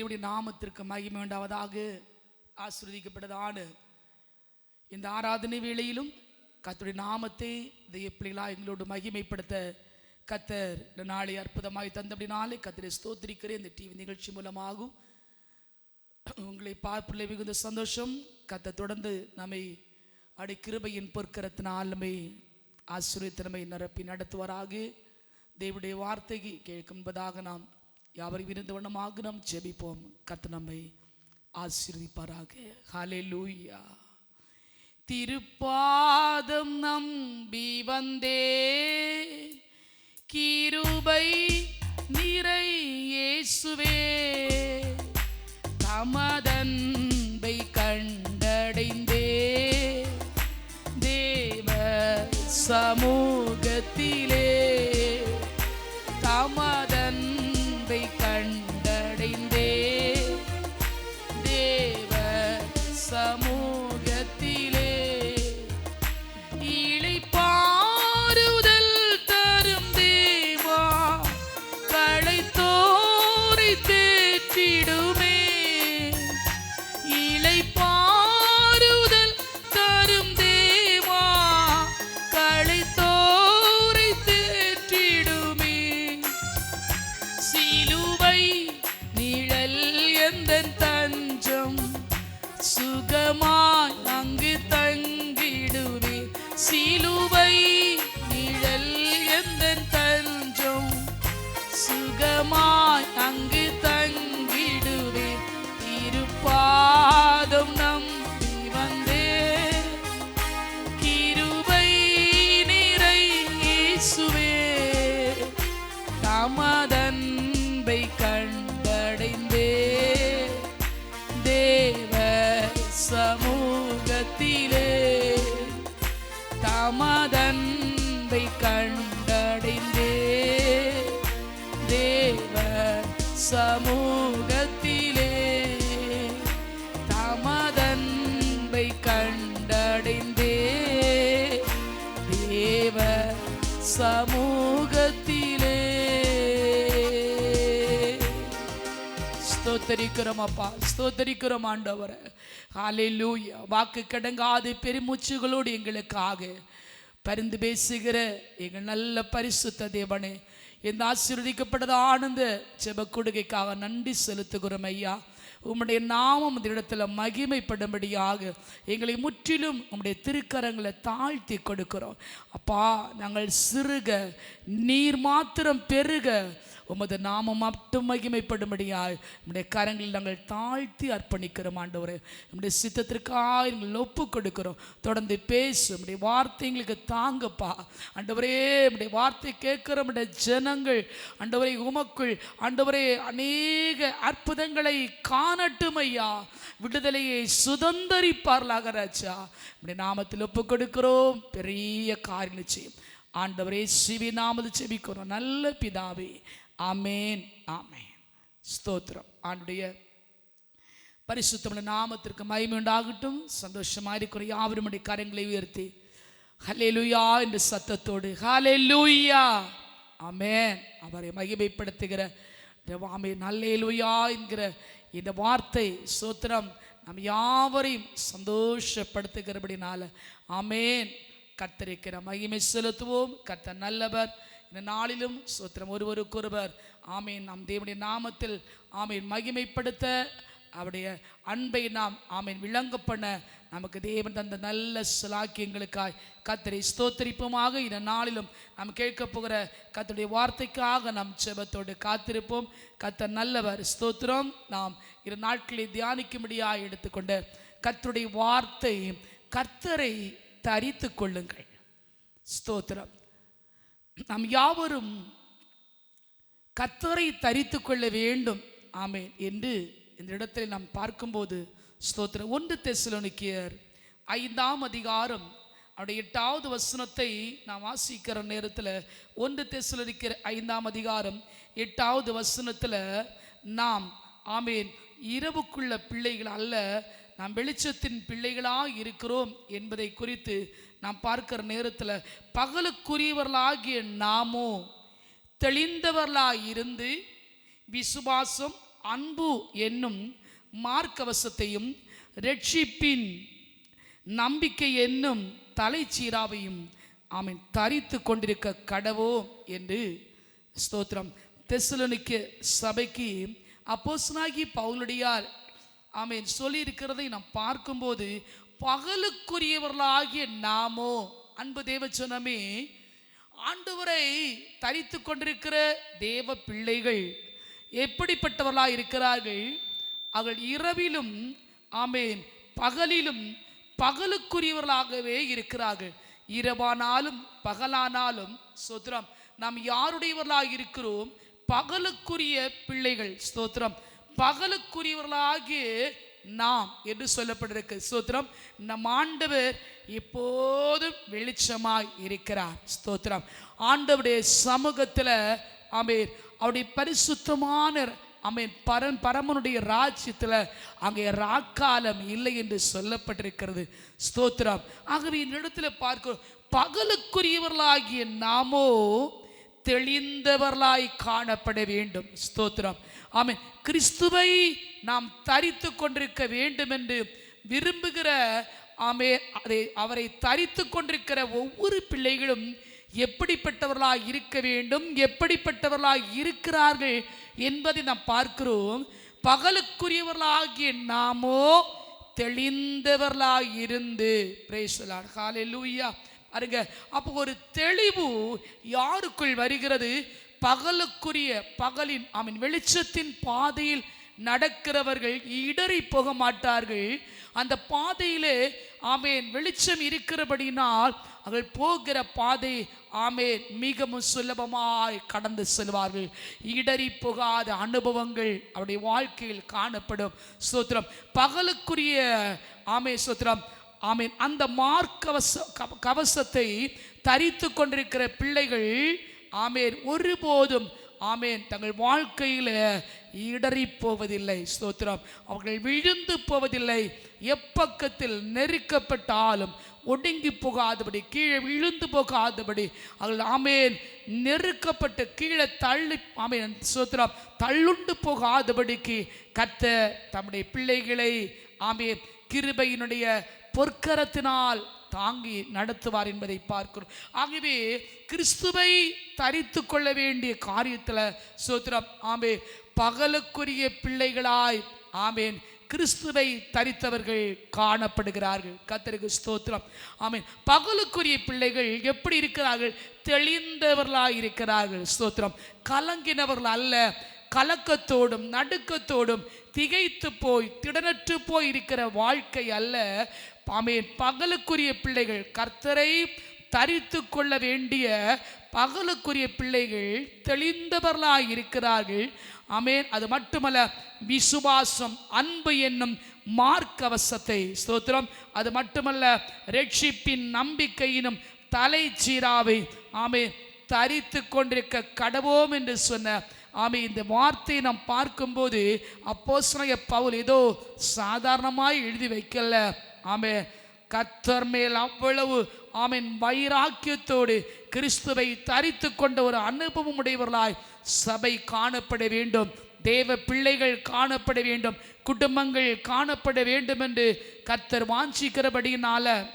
தேவனுடைய நாமத்திற்கு மகிமை உண்டாவதாக ஆசிர்வதிக்கப்பட்டதான இந்த ஆராதனை வேளையிலும் கத்துடைய நாமத்தை தெய்வ பிள்ளைகளா எங்களோடு மகிமைப்படுத்த கத்தர் இந்த நாளை அற்புதமாய் தந்தபடினாலே கத்தரை ஸ்தோத்திரிக்கிறேன். இந்த டிவி நிகழ்ச்சி மூலமாகும் உங்களை பார்ப்பில் மிகுந்த சந்தோஷம். கத்த தொடர்ந்து நம்மை அடை கிருபையின் பொற்கரத்தினால் நம்மை ஆசிரியத்தினமை நிரப்பி நடத்துவாராக. தேவடைய வார்த்தைக்கு கேட்கும்பதாக நாம் யாவரும் விருந்த வண்ணமாக நாம் ஜெபிப்போம். கத்து நம்மை ஆசீர்வதிப்பாராக. ஹலே லூயா திருப்பாதம் நம்பி வந்தே கிருபை நிறை இயேசுவே. தமதன்பை கண்டடைந்தே தேவ சமூகத்தில் மாயா சமூகத்திலே. ஸ்தோத்தரிக்கிறோம் அப்பா ஸ்தோத்தரிக்கிறோம் ஆண்டவரை. லூயா வாக்கு கடங்காது பெருமூச்சுகளோடு எங்களுக்காக பரிந்து பேசுகிற எங்கள் நல்ல பரிசுத்த தேவனே. இந்த ஆசீர்வதிக்கப்பட்டது ஆனந்த செப கொடுகைக்காக நன்றி செலுத்துகிறோம் ஐயா. உம்முடைய நாமம் இந்த இடத்துல மகிமைப்படும்படியாக எங்களை முற்றிலும் உம்முடைய திருக்கரங்களை தாழ்த்தி கொடுக்கிறோம். அப்பா நாங்கள் சிறுக நீர் மாத்திரம் பெருக உமது நாமம் மட்டும் மகிமைப்படும்படியாய் நம்முடைய கரங்களில் நாங்கள் தாழ்த்தி அர்ப்பணிக்கிறோம் ஆண்டவரே. நம்முடைய சித்தத்திற்காக எங்களை ஒப்பு கொடுக்கிறோம். தொடர்ந்து பேசு நம்முடைய வார்த்தை எங்களுக்கு தாங்கப்பா. ஆண்டவரே நம்முடைய வார்த்தை கேட்கிற நம்முடைய ஜனங்கள் ஆண்டவரே உமக்குள் ஆண்டவரே அநேக அற்புதங்களை காணட்டும் ஐயா விடுதலையை சுதந்திரிப்பார்களாக ராஜா. நம்முடைய நாமத்தில் ஒப்பு கொடுக்கிறோம். பெரிய காரியம் நிச்சயம். ஆண்டவரே சிவி நாமது செபிக்கிறோம். நல்ல பிதாவே ஆமேன். ஆமேன். ஸ்தோத்திரம். ஆண்டுடைய பரிசுத்தமிழ் நாமத்திற்கு மகிமை உண்டாகட்டும். சந்தோஷமாக இருக்கிற யாவருமுடைய கரங்களை உயர்த்தி. ஹலே லூயா என்ற சத்தத்தோடு. ஹலே லூயா அமேன் அவரை மகிமைப்படுத்துகிற ஆமே நல்லே லூயா என்கிற இந்த வார்த்தை சோத்திரம் நம் யாவரையும் சந்தோஷப்படுத்துகிறபடினால அமேன் கத்தரிக்கிற மகிமை செலுத்துவோம். கத்த நல்லவர். இந்த நாளிலும் சோத்திரம் ஒருவருக்கொருவர் ஆமீன். நம் தேவனுடைய நாமத்தில் ஆமீன். மகிமைப்படுத்த அவருடைய அன்பை நாம் ஆமீன் விளங்க பண்ண நமக்கு தேவன் தந்த நல்ல சிலாக்கியங்களுக்காய் கத்தரை ஸ்தோத்தரிப்போமாக. இந்த நாளிலும் நாம் கேட்க போகிற கத்தருடைய வார்த்தைக்காக நாம் செபத்தோடு காத்திருப்போம். கத்த நல்லவர். ஸ்தோத்திரம். நாம் இரு நாட்களை தியானிக்கும்படியாக எடுத்துக்கொண்டு கத்தருடைய வார்த்தை கர்த்தரை தரித்து கொள்ளுங்கள். ஸ்தோத்திரம். நாம் யாவரும் கத்தரை தரித்து கொள்ள வேண்டும். ஆமேன். என்று இந்த இடத்தில் நாம் பார்க்கும்போது ஸ்தோத்திரம். ஒன்று தெசலோனிக்கியர் ஐந்தாம் அதிகாரம் அவருடைய எட்டாவது வசனத்தை நாம் வாசிக்கிற நேரத்தில் ஒன்று தெசலோனிக்கிற ஐந்தாம் அதிகாரம் எட்டாவது வசனத்தில் நாம் ஆமேன் இரவுக்குள்ள பிள்ளைகள் அல்ல நாம் வெளிச்சத்தின் பிள்ளைகளாக இருக்கிறோம் என்பதை குறித்து நாம் பார்க்கிற நேரத்தில் பகலுக்குரியவர்களாகிய நாமோ தெளிந்தவர்களாக இருந்து விசுவாசம் அன்பு என்னும் மார்க்கவசத்தையும் ரட்சிப்பின் நம்பிக்கை என்னும் தலைச்சீராவையும் ஆமென் தரித்து கொண்டிருக்க கடவோ என்று ஸ்தோத்திரம். தெசலனுக்கு சபைக்கு அப்போசனாகி பவுலுடையார் ஆமென். சொல்லியிருக்கிறதை நாம் பார்க்கும்போது பகலுக்குரியவர்களாகிய நாமோ அன்பு தேவ சொன்னமே ஆண்டவரை தரித்து கொண்டிருக்கிற தேவ பிள்ளைகள் எப்படிப்பட்டவர்களாக இருக்கிறார்கள்? அவர்கள் இரவிலும் ஆமேன் பகலிலும் பகலுக்குரியவர்களாகவே இருக்கிறார்கள். இரவானாலும் பகலானாலும் ஸ்தோத்திரம். நாம் யாருடையவர்களாக இருக்கிறோம்? பகலுக்குரிய பிள்ளைகள் ஸ்தோத்திரம். பகலுக்குரியவர்களாகி நாம் என்று சொல்லப்பட்டிருக்கு. ஸ்தோத்திரம். நம் ஆண்டவர் எப்போதும் வெளிச்சமாய் இருக்கிறார். ஸ்தோத்திரம். ஆண்டவருடைய சமூகத்தில் அமீர் அவருடைய பரிசுத்தமான அமீன் பரன் பரமனுடைய ராஜ்யத்தில் அங்கே ராக்காலம் இல்லை என்று சொல்லப்பட்டிருக்கிறது. ஸ்தோத்திரம். ஆகவே இந்த இடத்துல பார்க்கிறோம். பகலுக்குரியவர்களாகிய நாமோ தெளிந்தவர்களாய் காணப்பட வேண்டும். ஸ்தோத்திரம். ஆமென். கிறிஸ்துவை நாம் தரித்து கொண்டிருக்க வேண்டும் என்று விரும்புகிற ஆமே அதை அவரை தரித்து கொண்டிருக்கிற ஒவ்வொரு பிள்ளைகளும் எப்படிப்பட்டவர்களாய் இருக்க வேண்டும் எப்படிப்பட்டவர்களாய் இருக்கிறார்கள் என்பதை நாம் பார்க்கிறோம். பகலுக்குரியவர்களாகிய நாமோ தெளிந்தவர்களாய் இருந்து பிரேசலார் லூயா பாருங்க அப்போ ஒரு தெளிவு யாருக்குள் வருகிறது? பகலுக்குரிய பகலின் அவன் வெளிச்சத்தின் பாதையில் நடக்கிறவர்கள் இடறி போக மாட்டார்கள். அந்த பாதையிலே ஆமேன் வெளிச்சம் இருக்கிறபடினால் அவர்கள் போகிற பாதை ஆமேன் மிகவும் சுலபமாய் கடந்து செல்வார்கள். இடறி போகாத அனுபவங்கள் அவருடைய வாழ்க்கையில் காணப்படும். சூத்திரம் பகலுக்குரிய ஆமே சூத்திரம் ஆமீன். அந்த மார்க்கவச கவ- கவசத்தை தரித்து கொண்டிருக்கிற பிள்ளைகள் ஆமேன் ஒருபோதும் ஆமேன் தங்கள் வாழ்க்கையில் இடறி போவதில்லை. ஸ்தோத்திரம். அவர்கள் விழுந்து போவதில்லை. எப்பக்கத்தில் நெருக்கப்பட்டாலும் ஒடுங்கி போகாதபடி கீழே விழுந்து போகாதபடி அவர்கள் ஆமேன் நெருக்கப்பட்டு கீழே தள்ளி ஆமேன் ஸ்தோத்திரம் தள்ளுண்டு போகாதபடிக்கு கத்த தம்முடைய பிள்ளைகளை ஆமேன் கிருபையினுடைய பொற்கரத்தினால் தாங்கி நடத்துவார் என்பதை பார்க்கிறோம். ஆகவே கிறிஸ்துவை தரித்து கொள்ள வேண்டிய காரியத்தில் சோத்திரம் ஆமே பகலுக்குரிய பிள்ளைகளாய் ஆமேன். கிறிஸ்துவை தரித்தவர்கள் காணப்படுகிறார்கள். கத்தருக்கு ஸ்தோத்திரம் ஆமேன். பகலுக்குரிய பிள்ளைகள் எப்படி இருக்கிறார்கள்? தெளிந்தவர்களாய் இருக்கிறார்கள். ஸ்தோத்திரம். கலங்கினவர்கள் அல்ல. கலக்கத்தோடும் நடுக்கத்தோடும் திகைத்து போய் திடனற்று போய் இருக்கிற வாழ்க்கை அல்ல. ஆமேன் பகலுக்குரிய பிள்ளைகள் கர்த்தரை தரித்து கொள்ள வேண்டிய பகலுக்குரிய பிள்ளைகள் தெளிந்தவர்களாக இருக்கிறார்கள். ஆமேன். அது மட்டுமல்ல விசுவாசம் அன்பு என்னும் மார்க்கவசத்தை ஸ்தோத்திரம். அது மட்டுமல்ல ரட்சிப்பின் நம்பிக்கையினும் தலைச்சீராவை ஆமே தரித்து கொண்டிருக்க கடவோம் என்று சொன்ன ஆமே இந்த வார்த்தையை நாம் பார்க்கும்போது அப்போஸ்தலனாகிய பவுல் ஏதோ சாதாரணமாய் எழுதி வைக்கல. ஆமே கத்தர் மேல் அவ்வளவு ஆமென் வைராக்கியத்தோடு கிறிஸ்துவை தரித்து கொண்ட ஒரு அனுபவம் உடையவர்களாய் சபை காணப்பட வேண்டும் தேவ பிள்ளைகள் காணப்பட வேண்டும் குடும்பங்கள் காணப்பட வேண்டும் என்று கத்தர் வாஞ்சிக்கிறபடியினால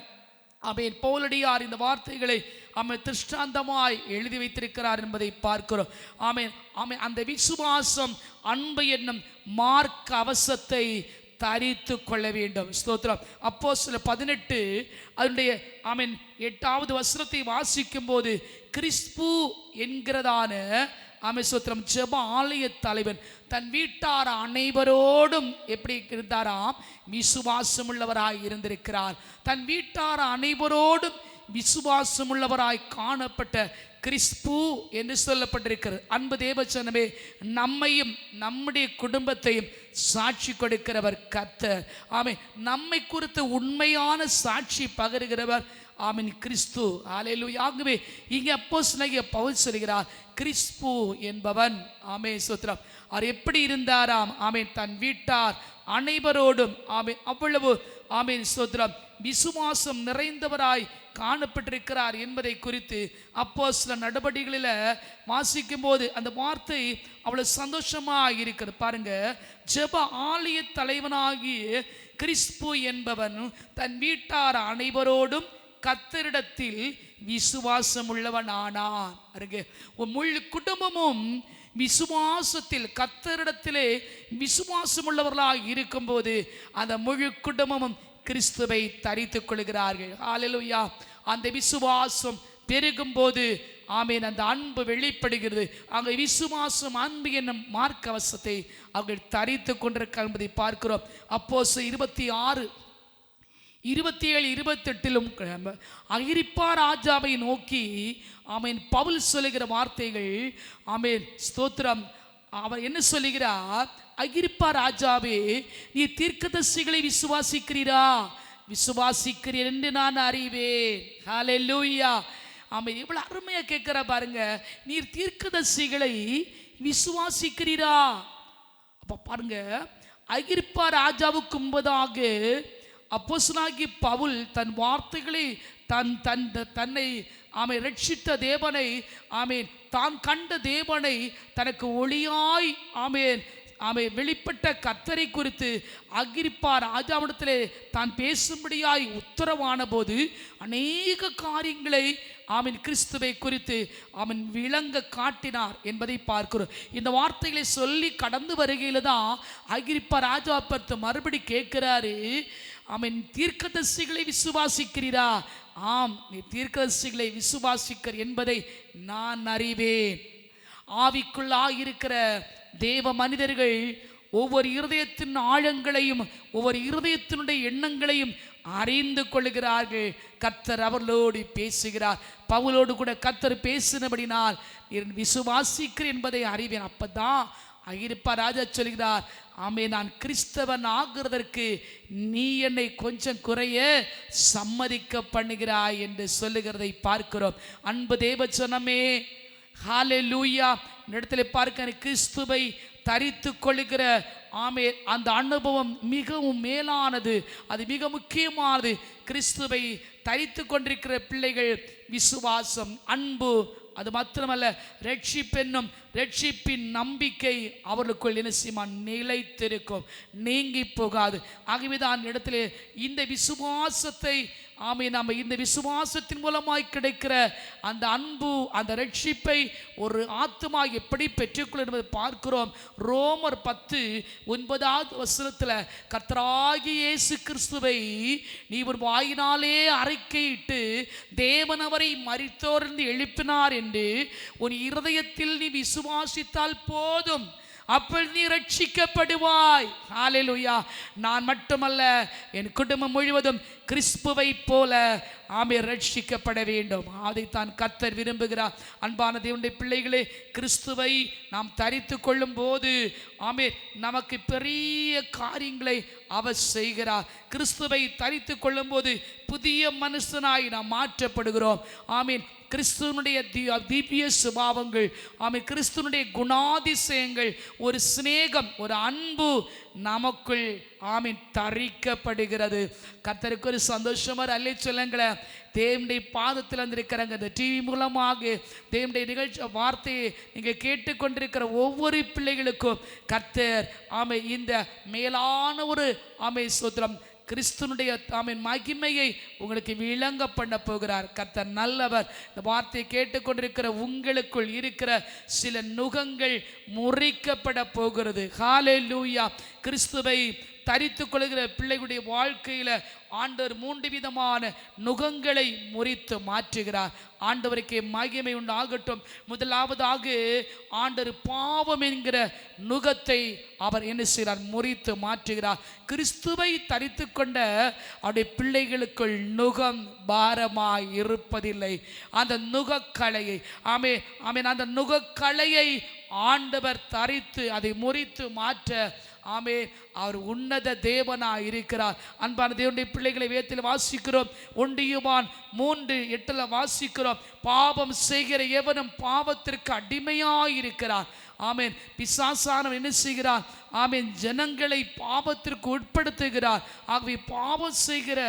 ஆமென் போலடியார் இந்த வார்த்தைகளை அவன் திருஷ்டாந்தமாய் எழுதி வைத்திருக்கிறார் என்பதை பார்க்கிறோம். ஆமை அவன் அந்த விசுவாசம் அன்பு என்னும் மார்க் அவசத்தை தரித்து கொள்ள வேண்டும். ஸ்தோத்திரம். அப்போ சில பதினெட்டு அதனுடைய ஆமீன் எட்டாவது வசனத்தை வாசிக்கும் போது கிறிஸ்பு என்கிறதான ஆமென் ஜெப ஆலய தலைவன் தன் வீட்டார் அனைவரோடும் எப்படி இருந்தாராம்? விசுவாசம் உள்ளவராய் இருந்திருக்கிறார். தன் வீட்டார் அனைவரோடும் விசுவாசமுள்ளவராய் காணப்பட்ட கிறிஸ்பு என்று சொல்லப்பட்டிருக்கிறது. அன்பு தேவச்சனமே நம்மையும் நம்முடைய குடும்பத்தையும் சாட்சி கொடுக்கிறவர் கத்தர் ஆமே நம்மை குறித்து உண்மையான சாட்சி பகருகிறவர் ஆமீன் கிறிஸ்து. ஆலையிலு ஆகவே இங்கே அப்போ பவுல் சொல்கிறார் கிறிஸ்பு என்பவன் ஆமே சுத்ரம் அவர் எப்படி இருந்தாராம்? ஆமேன் தன் வீட்டார் அனைவரோடும் ஆமே அவ்வளவு ஆமேன் சுத்ரம் விசுவாசம் நிறைந்தவராய் காணப்பட்டிருக்கிறார் என்பதை குறித்து அப்போ சில நடவடிக்கைகளில் வாசிக்கும் போது அந்த வார்த்தை அவ்வளவு சந்தோஷமா இருக்கிறது. பாருங்க ஜெப ஆலய தலைவனாகிய கிறிஸ்பு என்பவன் தன் வீட்டார் அனைவரோடும் கத்தரிடத்தில் விசுவாசம் உள்ளவன் ஆனான் அருகே முழு குடும்பமும் விசுவாசத்தில் கத்தரிடத்திலே விசுவாசம் உள்ளவர்களாக இருக்கும்போது அந்த முழு குடும்பமும் கிறிஸ்துவை தரித்துக் கொள்கிறார்கள். ஹalleluya அந்த விசுவாசம் பெருகும் போது ஆமீன் அந்த அன்பு வெளிப்படுகிறது. அங்கே விசுவாசம் அன்பு என்னும் மார்க்கவசத்தை அவர்கள் தரித்து கொண்டிருக்க என்பதை பார்க்கிறோம். அப்போ இருபத்தி ஆறு இருபத்தி ஏழு இருபத்தெட்டிலும் அகிரிப்பா ராஜாவை நோக்கி ஆமீன் பவுல் சொல்லுகிற வார்த்தைகள் ஆமீன் ஸ்தோத்திரம். அவர் என்ன சொல்லுகிறார்? அகிரிப்பா ராஜாவே நீ தீர்க்கதர்சிகளை விசுவாசிக்கிறீரா? விசுவாசிக்கிறீர் என்று நான் அறிவேன். லூயா ஆமாம் இவ்வளவு அருமையா கேட்கிற பாருங்க. நீர் தீர்க்கதர்சிகளை விசுவாசிக்கிறீரா? அப்ப பாருங்க அகிர்ப்பா ராஜாவுக்கு முன்பதாக அப்போசனாகி பவுல் தன் வார்த்தைகளை தன் தன் தன்னை ஆமை ரட்சித்த தேவனை ஆமேன் தான் கண்ட தேவனை தனக்கு ஒளியாய் ஆமேன் அவை வெளிப்பட்ட கத்தரை குறித்து அகிரிப்பா ராஜாவிடத்திலே தான் பேசும்படியாய் உத்தரவான போது அநேக காரியங்களை அவன் கிறிஸ்துவை குறித்து அவன் விளங்க காட்டினார் என்பதை பார்க்கிறோம். இந்த வார்த்தைகளை சொல்லி கடந்து வருகையில் தான் அகிரிப்பா ராஜா பார்த்து மறுபடி கேட்கிறாரு அவன் தீர்க்கதரிசிகளை விசுவாசிக்கிறீரா? ஆம் நீ தீர்க்கதரிசிகளை விசுவாசிக்கிற என்பதை நான் அறிவேன். ஆவிக்குள்ளாயிருக்கிற தேவ மனிதர்கள் ஒவ்வொரு இருதயத்தின் ஆழங்களையும் ஒவ்வொரு இருதயத்தினுடைய எண்ணங்களையும் அறிந்து கொள்கிறார்கள். கத்தர் அவர்களோடு பேசுகிறார். பவுலோடு கூட கத்தர் பேசினபடினால் என் விசுவாசிக்கிறேன் என்பதை அறிவேன். அப்பதான் அகிரிப்பா ராஜா சொல்கிறார் ஆமே நான் கிறிஸ்தவன் ஆகிறதற்கு நீ என்னை கொஞ்சம் குறைய சம்மதிக்க பண்ணுகிறாய் என்று சொல்லுகிறதை பார்க்கிறோம். அன்பு தேவ சொன்னமே ஹாலே லூயா இடத்துல பார்க்க கிறிஸ்துவை தரித்து கொள்ளுகிற ஆமே அந்த அனுபவம் மிகவும் மேலானது. அது மிக முக்கியமானது. கிறிஸ்துவை தரித்து கொண்டிருக்கிற பிள்ளைகள் விசுவாசம் அன்பு அது மாத்திரமல்ல ரட்சிப்பென்னும் ரட்சிப்பின் நம்பிக்கை அவர்களுக்குள் என்ன நிலைத்திருக்கும். நீங்கி போகாது. ஆகவேதான் இடத்திலே இந்த விசுவாசத்தை ஆமை நாம் இந்த விசுவாசத்தின் மூலமாய் கிடைக்கிற அந்த அன்பு அந்த ரட்சிப்பை ஒரு ஆத்மா எப்படி பெற்றுக்கொள்ள என்பதை பார்க்கிறோம். ரோமர் பத்து ஒன்பதாவது வசனத்தில் கர்த்தராகிய இயேசு கிறிஸ்துவை நீ ஒரு வாயினாலே அறிக்கையிட்டு தேவன் அவரை மறித்தோர்ந்து எழுப்பினார் என்று உன் இருதயத்தில் நீ விசுவாசித்தால் போதும். அப்பொழுது நீ ரட்சிக்கப்படுவாய் ஹalleluya நான் மட்டுமல்ல என் குடும்பம் முழுவதும் கிறிஸ்துவை போல ஆமே ரட்சிக்கப்பட வேண்டும். அதைத்தான் கத்தர் விரும்புகிறார். அன்பான தேவனுடைய பிள்ளைகளே கிறிஸ்துவை நாம் தரித்து கொள்ளும் போது ஆமே நமக்கு பெரிய காரியங்களை அவர் செய்கிறார். கிறிஸ்துவை தரித்து கொள்ளும் போது புதிய மனுஷனாய் நாம் மாற்றப்படுகிறோம். ஆமீன். கிறிஸ்துவனுடைய தீ தீபிய சுபாவங்கள் ஆமை கிறிஸ்துவனுடைய குணாதிசயங்கள் ஒரு சிநேகம் ஒரு அன்பு நமக்குள் ஆமீன் தரிக்கப்படுகிறது. கர்த்தருக்கு ஒரு சந்தோஷமாக அல்லே சொல்லுங்களேன். தேவனுடைய பாதத்தில் வந்திருக்கிறாங்க இந்த டிவி மூலமாக தேவனுடைய நிகழ்ச்சி வார்த்தையை நீங்கள் கேட்டுக்கொண்டிருக்கிற ஒவ்வொரு பிள்ளைகளுக்கும் கர்த்தர் ஆமை இந்த மேலான ஒரு ஆமை சூத்திரம் கிறிஸ்துனுடைய தாமின் மகிமையை உங்களுக்கு விளங்க பண்ண போகிறார் கர்த்தர் நல்லவர். இந்த வார்த்தையை கேட்டுக்கொண்டிருக்கிற உங்களுக்குள் இருக்கிற சில நுகங்கள் முறிக்கப்பட போகிறது. ஹாலே லூயா கிறிஸ்துவை தரித்து கொள்கிற பிள்ளைகளுடைய வாழ்க்கையில ஆண்டவர் மூன்று விதமான நுகங்களை முறித்து மாற்றுகிறார். ஆண்டவருக்கு மகிமை உண்டாகட்டும். முதலாவதாக ஆண்டவர் பாவம் என்கிற நுகத்தை அவர் என்ன செய்கிறார்? முறித்து மாற்றுகிறார். கிறிஸ்துவை தரித்து கொண்ட அவருடைய பிள்ளைகளுக்குள் நுகம் பாரமாய் இருப்பதில்லை. அந்த நுகக்கலையை ஆமே ஆமீன் அந்த நுகக்கலையை ஆண்டவர் தரித்து அதை முறித்து மாற்ற ஆமே அவர் உன்னத தேவனா இருக்கிறார் அன்பான தேவனுடைய பிள்ளைகளை வேத்தில் வாசிக்கிறோம். ஒண்டியுமான் மூன்று எட்டில் வாசிக்கிறோம். பாவம் செய்கிற எவனும் பாவத்திற்கு அடிமையாக இருக்கிறார் ஆமேன். பிசாசானம் என்ன செய்கிறார்? ஆமேன். ஜனங்களை பாவத்திற்கு உட்படுத்துகிறார். ஆகவே பாவம் செய்கிற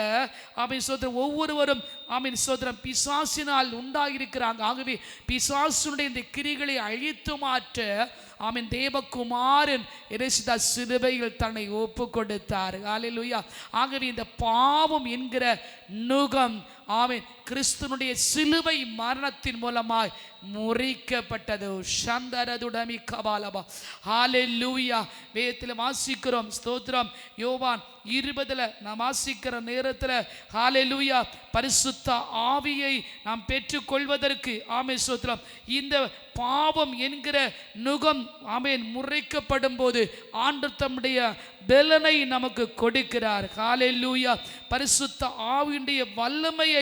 ஆமீன் சோதரம் ஒவ்வொருவரும் ஆமீன் சோதரம் பிசாசினால் உண்டாகியிருக்கிறாங்க ஆகவே பிசாசுடைய இந்த கிரிகளை அழித்து மாற்ற ஆமீன். தேவகுமாரன் எரிசிதா சிலுவையில் தன்னை ஒப்பு கொடுத்தார் ஹalleluya. ஆகவே இந்த பாவம் என்கிற நுகம் ஆமீன். கிறிஸ்துனுடைய சிலுவை மரணத்தின் மூலமாய் முறிக்கப்பட்டது. சந்தரதுடமி கபாலபா. ஹalleluya வேதத்தில் வாசிக்கிறோம் ஸ்தோத்திரம். யோவான் இருபதுல நாம் வாசிக்கிற நேரத்தில் ஹalleluya பரிசுத்த ஆவியை நாம் பெற்றுக்கொள்வதற்கு ஆமே ஸ்தோத்திரம். இந்த பாவம் என்கிற நுகம் ஆமேன் முறைக்கப்படும் போது ஆண்டு தம்முடைய பெலனை நமக்கு கொடுக்கிறார். ஹalleluya பரிசுத்த ஆவியுடைய வல்லமையை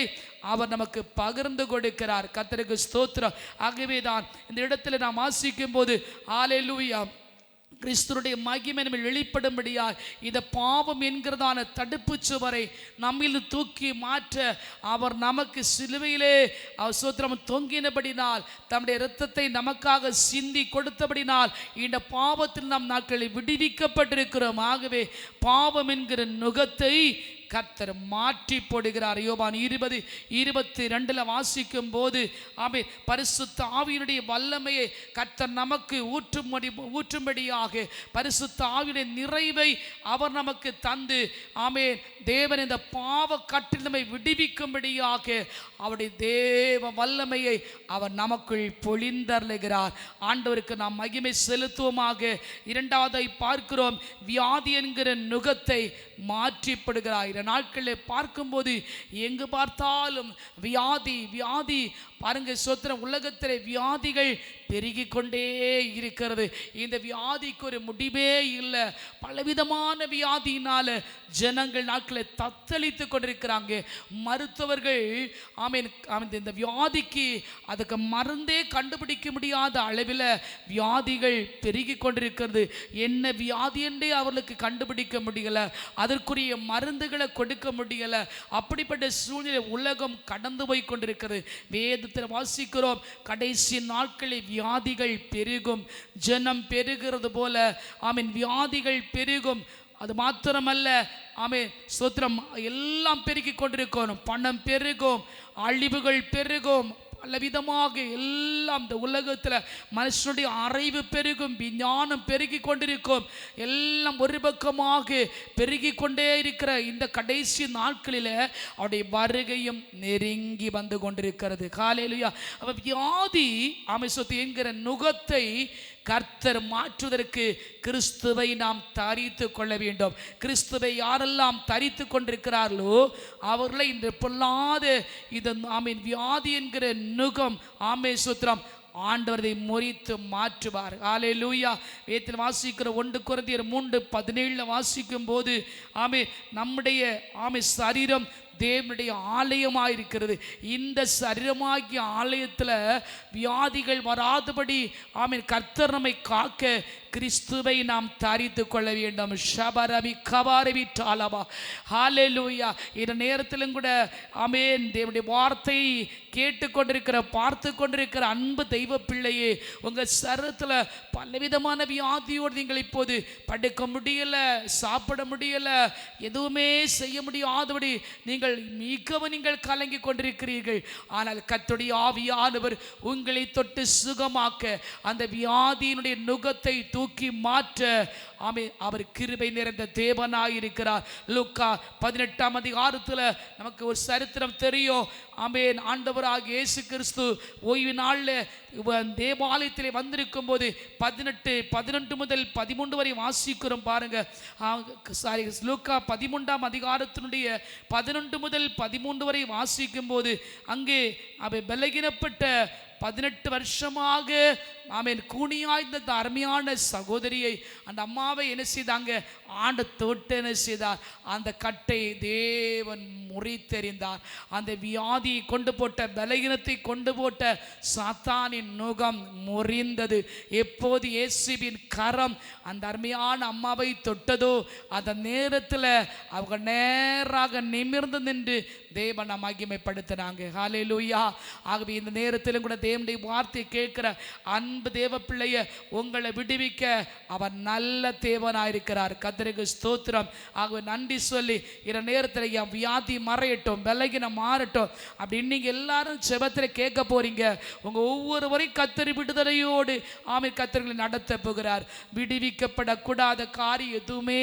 அவர் நமக்கு பகிர்ந்து கொடுக்கிறார். கர்த்தருக்கு ஸ்தோத்திரம். ஆகவே தான் இந்த இடத்துல நாம் ஆசிக்கும் போது ஹalleluya. கிறிஸ்துடைய மகிமை நம்ம வெளிப்படும்படியா இந்த பாவம் என்கிறதான தடுப்பு சுவரை நம்மில் தூக்கி மாற்ற அவர் நமக்கு சிலுவையிலே அவர் சோத்திரம் தொங்கினபடினால் தம்முடைய இரத்தத்தை நமக்காக சிந்தி கொடுத்தபடினால் இந்த பாவத்தில் நாம் நாட்களில் விடுவிக்கப்பட்டிருக்கிறோம். ஆகவே பாவம் என்கிற நுகத்தை கர்த்தர் மாற்றி போடுகிறார். யோபான் இருபது இருபத்தி ரெண்டில் வாசிக்கும் போது ஆமே பரிசுத்த ஆவியினுடைய வல்லமையை கர்த்தர் நமக்கு ஊற்றும்படி ஊற்றும்படியாக பரிசுத்த ஆவியுடைய நிறைவை அவர் நமக்கு தந்து ஆமே தேவன் இந்த பாவ கட்டில் நம்மை விடுவிக்கும்படியாக அவருடைய தேவ வல்லமையை அவர் நமக்குள் பொழிந்தருளுகிறார். ஆண்டவருக்கு நாம் மகிமை செலுத்துவோமாக. இரண்டாவதை பார்க்கிறோம் வியாதி என்கிற நுகத்தை மாற்றிப்படுகிறாய். இந்த நாட்களில் பார்க்கும்போது எங்கு பார்த்தாலும் வியாதி வியாதி பாருங்க சோத்திரம் உலகத்தில் வியாதிகள் பெருகி கொண்டே இருக்கிறது. இந்த வியாதிக்கு ஒரு முடிவே இல்லை. பலவிதமான வியாதியினால ஜனங்கள் நாட்களை தத்தளித்து கொண்டிருக்கிறாங்க. மருத்துவர்கள் ஆமீன் ஆமீன் இந்த வியாதிக்கு அதுக்கு மருந்தே கண்டுபிடிக்க முடியாத அளவில் வியாதிகள் பெருகி கொண்டிருக்கிறது. என்ன வியாதி என்றே அவர்களுக்கு கண்டுபிடிக்க முடியல. அதற்குரிய மருந்துகளை கொடுக்க முடியல. அப்படிப்பட்ட சூழ்நிலை உலகம் கடந்து போய் கொண்டிருக்கிறது. வேத வேதத்தில் வாசிக்கிறோம். கடைசி நாட்களில் வியாதிகள் பெருகும். ஜனம் பெருகிறது போல ஆமீன் வியாதிகள் பெருகும். அது மாத்திரமல்ல ஆமே சுத்திரம் எல்லாம் பெருகி கொண்டிருக்கணும். பணம் பெருகும் அழிவுகள் பெருகும். பலவிதமாக எல்லாம் இந்த உலகத்தில் மனுஷனுடைய அறிவு பெருகும் விஞ்ஞானம் பெருகி கொண்டிருக்கும். எல்லாம் ஒரு பக்கமாக பெருகி கொண்டே இருக்கிற இந்த கடைசி நாட்களில் அவருடைய வருகையும் நெருங்கி வந்து கொண்டிருக்கிறது. காலையிலுயா அவ வியாதி அமைசத்து என்கிற நுகத்தை கர்த்தர் மாற்றுவதற்கு கிறிஸ்துவை நாம் தரித்து கொள்ள வேண்டும். கிறிஸ்துவை யாரெல்லாம் தரித்து கொண்டிருக்கிறார்களோ அவர்களை இன்று பொல்லாத இது ஆமீன் வியாதி என்கிற நுகம் ஆமே சுத்திரம் ஆண்டவரை முறித்து மாற்றுவார். ஆலே லூயா வேத்தில் வாசிக்கிற ஒன்று குறைந்தியர் மூன்று பதினேழில் வாசிக்கும் போது ஆமே நம்முடைய ஆமை சரீரம் தேவனுடைய ஆலயமாக இருக்கிறது இந்த சரீரமாகிய ஆலயத்தில் வியாதிகள் வராதபடி ஆமீன் கர்த்தர் நம்மை காக்க கிறிஸ்துவை நாம் தரித்து கொள்ள வேண்டும். ஷபரவி கபாரவி டாலபா. ஹாலே லூயா இந்த நேரத்திலும் கூட ஆமேன் தேவனுடைய வார்த்தையை கேட்டுக்கொண்டிருக்கிற பார்த்து கொண்டிருக்கிற அன்பு தெய்வ பிள்ளையே உங்கள் சரத்தில் பலவிதமான வியாதியோடு நீங்கள் இப்போது படுக்க முடியல சாப்பிட முடியல எதுவுமே செய்ய முடியாதபடி நீங்கள் மிகவும் நீங்கள் கலங்கி கொண்டிருக்கிறீர்கள். ஆனால் கத்துடைய ஆவியானவர் உங்களை தொட்டு சுகமாக்க அந்த வியாதியினுடைய நுகத்தை தூக்கி மாற்ற ஆமே அவர் கிருபை நிறைந்த தேவனாயிருக்கிறார். லூக்கா பதினெட்டாம் அதிகாரத்தில் நமக்கு ஒரு சரித்திரம் தெரியும். ஆமேன். ஆண்டவராக இயேசு கிறிஸ்து ஓய்வு நாளில் தேவாலயத்தில் வந்திருக்கும் போது பதினெட்டு பதினெட்டு முதல் பதிமூன்று வரை வாசிக்கிறோம் பாருங்க. சாரி லூக்கா பதிமூன்றாம் அதிகாரத்தினுடைய பதினொன்று முதல் பதிமூன்று வரை வாசிக்கும் போது அங்கே அவை பலகினப்பட்ட பதினெட்டு வருஷமாக ஆமேன் கூனியாய்ந்த இந்த அருமையான சகோதரியை அந்த அம்மாவை என்ன செய்தாங்க? ஆண்டு தொட்டு என்ன செய்தார்? அந்த கட்டை தேவன் முறித்தெறிந்தார். அந்த வியாதியை கொண்டு போட்ட பலகீனத்தை கொண்டு போட்ட சாத்தானின் நுகம் முறிந்தது. எப்போது இயேசுவின் கரம் அந்த அருமையான அம்மாவை தொட்டதோ அந்த நேரத்தில் அவங்க நேராக நிமிர்ந்து நின்று தேவனை மகிமைப்படுத்தினாங்க. ஹalleluya. ஆகவே இந்த நேரத்திலும் கூட தேவனுடைய வார்த்தையை கேட்கிற அன்பு தேவ பிள்ளைய உங்களை விடுவிக்க அவர் நல்ல தேவனாயிருக்கிறார் கத்தருக்கு ஸ்தோத்திரம். ஆகவே நன்றி சொல்லி இந்த நேரத்தில் என் வியாதி மறையட்டும் விலகின மாறட்டும் அப்படின்னு நீங்கள் எல்லாரும் செபத்தில் கேட்க போறீங்க. உங்க ஒவ்வொருவரையும் கத்தரி விடுதலையோடு ஆமை கத்தர்களை நடத்த போகிறார். விடுவிக்கப்படக்கூடாத காரியம் எதுவுமே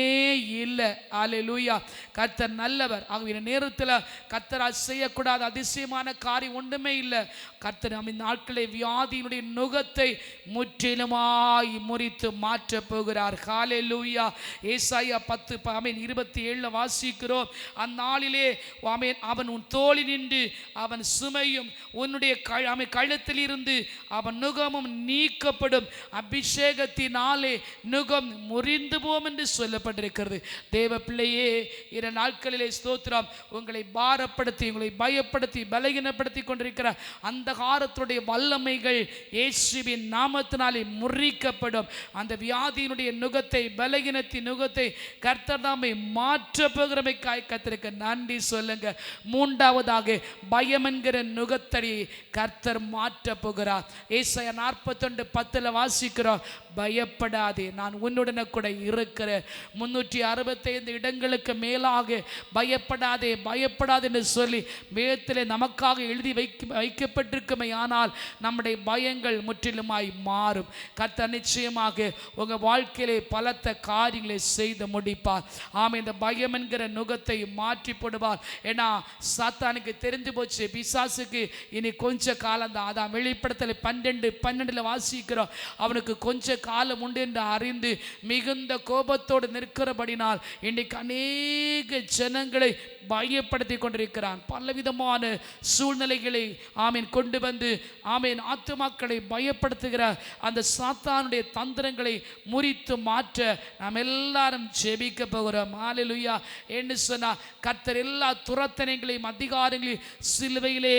இல்லை. ஆலையிலூயா கத்தர் நல்லவர். ஆகவே இந்த நேரத்தில் கர்த்தர் செய்யக்கூடாத அதிசயமான காரியம் ஒன்றுமே இல்லை. கர்த்தர் நம்ம நாட்களை வியாதியினுடைய நுகத்தை முற்றிலுமாய் முறித்து மாற்றப் போகிறார். காலே லூயா ஏசாயா பத்து ஆமீன் இருபத்தி ஏழில் வாசிக்கிறோம். அந்நாளிலே ஆமீன் அவன் உன் தோழி நின்று அவன் சுமையும் உன்னுடைய க அவன் கழுத்தில் இருந்து அவன் நுகமும் நீக்கப்படும். அபிஷேகத்தினாலே நுகம் முறிந்து போம் என்று சொல்லப்பட்டிருக்கிறது. தேவ பிள்ளையே இரு நாட்களிலே ஸ்தோத்திரம். உங்களை பாரப்படுத்தி உங்களை பயப்படுத்தி பலகீனப்படுத்தி கொண்டிருக்கிற அந்த காரத்துடைய வல்லமைகள் இயேசுவின் நாமத்தினாலே முறிக்கப்படும். அந்த வியாதியினுடைய நுகத்தை பலகீனத்தின் நுகத்தை கர்த்தர் தாமை மாற்ற போகிறமைக்காய் கத்திருக்க நன்றி சொல்லுங்க. மூன்றாவதாக பயம் என்கிற நுகத்தடி கர்த்தர் மாற்ற போகிறார். ஏசாயா நாற்பத்தொண்டு பத்தில் வாசிக்கிறோம் பயப்படாதே நான் உன்னுடனே கூட இருக்கிறேன். முன்னூற்றி அறுபத்தைந்து இடங்களுக்கு மேலாக பயப்படாதே பயப்படாதே என்று சொல்லி வேதத்திலே நமக்காக எழுதி வைக்க வைக்கப்பட்டிருக்குமே ஆனால் நம்முடைய பயங்கள் முற்றிலுமாய் மாறும். கத்த நிச்சயமாக உங்கள் வாழ்க்கையிலே பலத்த காரியங்களை செய்து முடிப்பார். ஆமாம் இந்த பயம் என்கிற நுகத்தை மாற்றி போடுவார். ஏன்னா சாத்தானுக்கு தெரிஞ்சு போச்சு பிசாசுக்கு இனி கொஞ்ச காலம் தான் அதான் வெளிப்படத்தில் பன்னெண்டு பன்னெண்டில் வாசிக்கிறோம். அவனுக்கு கொஞ்ச காலம் உண்டு என்று அறிந்து மிகுந்த கோபத்தோடு நிற்கிறபடினால் இன்றைக்கு அநேக ஜனங்களை பயப்படுத்தி கொண்டிருக்கிறான் பலவிதமான சூழ்நிலைகளை ஆமீன் கொண்டு வந்து ஆமீன் ஆத்துமாக்களை பயப்படுத்துகிற அந்த சாத்தானுடைய தந்திரங்களை முறித்து மாற்ற நாம் எல்லாரும் ஜெபிக்க போகிறோம். ஹalleluya என்று சொன்னா கர்த்தர் எல்லா துரத்தனைகளையும் அதிகாரங்களையும் சிலுவையிலே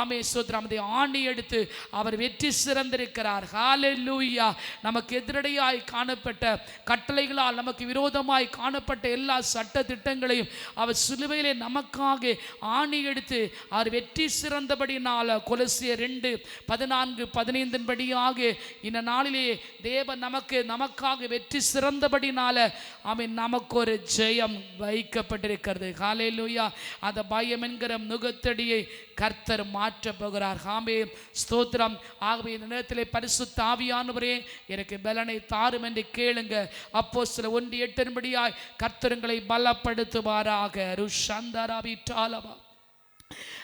ஆமே சோத்ரம் அதை ஆணி எடுத்து அவர் வெற்றி சிறந்திருக்கிறார். ஹalleluya நமக்கு எதிரடையாய் காணப்பட்ட கட்டளைகளால் நமக்கு விரோதமாய் காணப்பட்ட எல்லா சட்ட திட்டங்களையும் அவர் சிலுவை சிலுவையிலே நமக்காக ஆணி எடுத்து அவர் வெற்றி சிறந்தபடினால கொலசிய ரெண்டு பதினான்கு பதினைந்தின் படியாக இந்த நாளிலே தேவன் நமக்கு நமக்காக வெற்றி சிறந்தபடினால அவன் நமக்கு ஒரு ஜெயம் வைக்கப்பட்டிருக்கிறது. ஹalleluya. அந்த பயம் என்கிற நுகத்தடியை கர்த்தர் மாற்ற போகிறார். ஹாமே ஸ்தோத்திரம். ஆகவே இந்த நேரத்திலே பரிசுத்த ஆவியானவரே எனக்கு பலனை தாரும் என்று கேளுங்க. அப்போ சில ஒன்று எட்டின்படியாய் கர்த்தருங்களை பலப்படுத்துவாராக. ருஷந்தரவிட்டாலவா.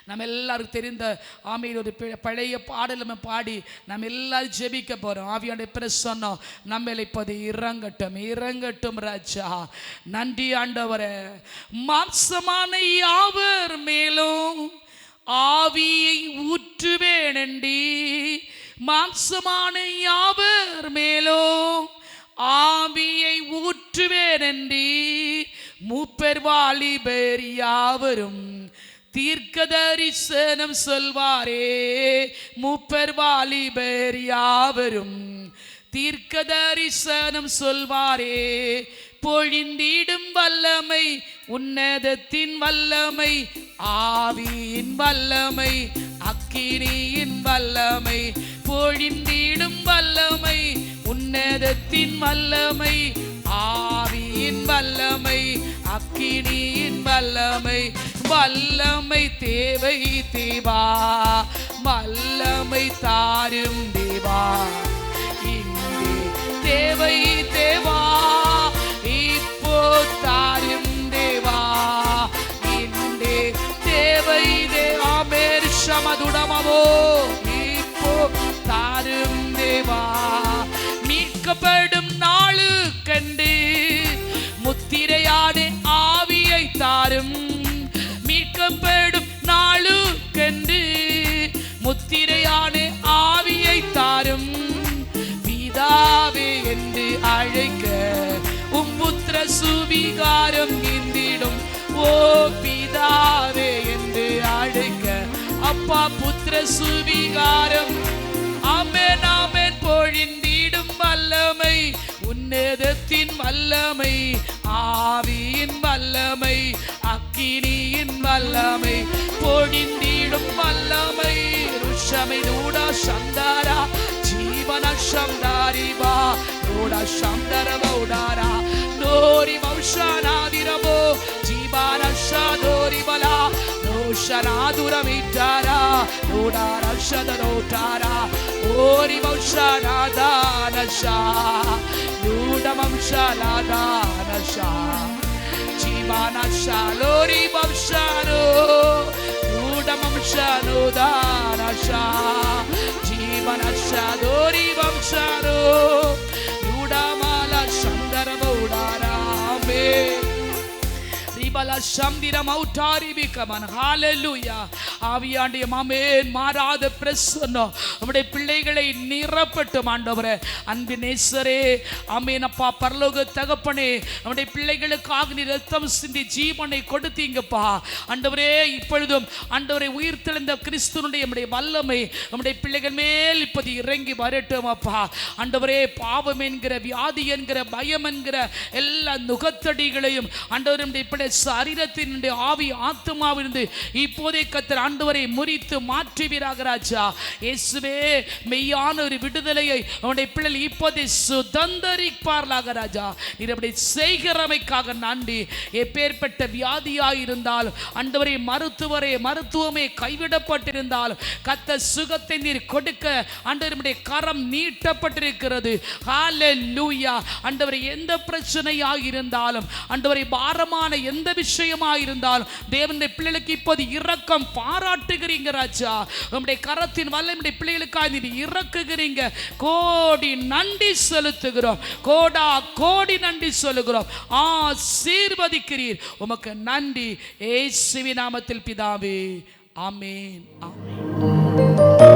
நம்ம எல்லாருக்கும் தெரிந்த ஆமையில் ஒரு பழைய பாடல் நம்ம பாடி நம்ம எல்லாரும் ஜெபிக்க போகிறோம் ஆவியாண்ட பிரசன்னம் நம்ம இப்போது இறங்கட்டும் இறங்கட்டும் ராஜா. நன்றி ஆண்டவரே. மாம்சமான யாவர் மேலும்? ஆவியை ஊற்றுவேனண்டி மாம்சமான யாவர் மேலோ? ஆவியை ஊற்றுவேனண்டி மூப்பர் வாலிபர் யாவரும் தீர்க்க தரிசனம் சொல்வாரே. மூப்பர் வாலிபர் யாவரும் தீர்க்க தரிசனம் சொல்வாரே பொழிந்திடும் வல்லமை உன்னதத்தின் வல்லமை ஆவியின் வல்லமை அக்கினியின் வல்லமை பொழிந்திடும் வல்லமை உன்னதத்தின் வல்லமை ஆவியின் வல்லமை அக்கினியின் வல்லமை வல்லமை தேவை தேவா வல்லமை தாரும் தேவா. தேவை தேவா இப்போ தாரும் தேவா. இன்றே தேவை தேவா மேர் சமதுடமவோ இப்போ தாரும் தேவா. மீட்கப்படும் நாளு கண்டு முத்திரையாடு ஆவியை தாரும். மீட்கப்படும் அப்பா புத்திர சுவிகாரம். ஆமேன் ஆமேன் பொழிந்தீடும் வல்லமை. உன்னதத்தின் வல்லமை ஆவியின் வல்லமை அக்கினியின் வல்லமை. பொழிந்தீடும் வல்லமை. ருஷமை நூடா சந்தாரா ஜீவன சந்தாரிவா நூடா சந்தரவௌடாரா நோரி வம்சானாதிரமோ ஜீவான ஷாதோரிவலா ఔషరాదురమిటారా నూడా రక్షదనోటారా ఓరి వంశనాదానశ నూడ వంశనాదానశ జీవానశాలోరి వంశాను నూడ వంశను దానశ. జీవనశాలోరి వంశాను నూడమాల సందర్భౌడారామే రిబల సందిరమౌటారి பி மாறாத பிரசன்னம். நம்முடைய பிள்ளைகளை நிரப்பட்டும் ஆண்டவரே. அன்பு நேசரே ஆமேன் அப்பா பரலோக தகப்பனே. நம்முடைய பிள்ளைகளுக்காக நீ ரத்தம் சிந்தி ஜீவனை கொடுத்தீங்கப்பா ஆண்டவரே இப்பொழுதும் ஆண்டவரை உயிர்த்தெழுந்த கிறிஸ்துனுடைய நம்முடைய வல்லமை நம்முடைய பிள்ளைகள் மேல் இப்போது இறங்கி வரட்டும் அப்பா. ஆண்டவரே பாவம் என்கிற வியாதி என்கிற பயம் என்கிற எல்லா நுகத்தடிகளையும் அண்டவர் நம்முடைய சரீரத்தினுடைய ஆவி ஆத்து ஆத்மாவிலிருந்து இப்போதே கத்தர் ஆண்டவரை முறித்து மாற்றுவீராக ராஜா. இயேசுவே மெய்யான ஒரு விடுதலையை அவனுடைய பிள்ளைகள் இப்போதே சுதந்திரிப்பார்களாக ராஜா. நீர் அப்படி செய்கிறமைக்காக நாண்டி எப்பேற்பட்ட வியாதியாக இருந்தால் அண்டவரை மருத்துவரே மருத்துவமே கைவிடப்பட்டிருந்தால் கத்த சுகத்தை நீர் கொடுக்க அண்டவருடைய கரம் நீட்டப்பட்டிருக்கிறது. லூயா ஆண்டவரை எந்த பிரச்சனையாக இருந்தாலும் அண்டவரை பாரமான எந்த விஷயமாக இருந்தாலும் தேவன் தேவனுடைய பிள்ளைகளுக்கு இப்போது இரக்கம் பாராட்டுகிறீங்க ராஜா. உங்களுடைய கரத்தின் வல்லமுடைய பிள்ளைகளுக்காக நீ இறக்குகிறீங்க. கோடி நன்றி செலுத்துகிறோம். கோடா கோடி நன்றி சொல்லுகிறோம். ஆசீர்வதிக்கிறீர். உமக்கு நன்றி. ஏசுவி நாமத்தில் பிதாவே. ஆமென். ஆமென்.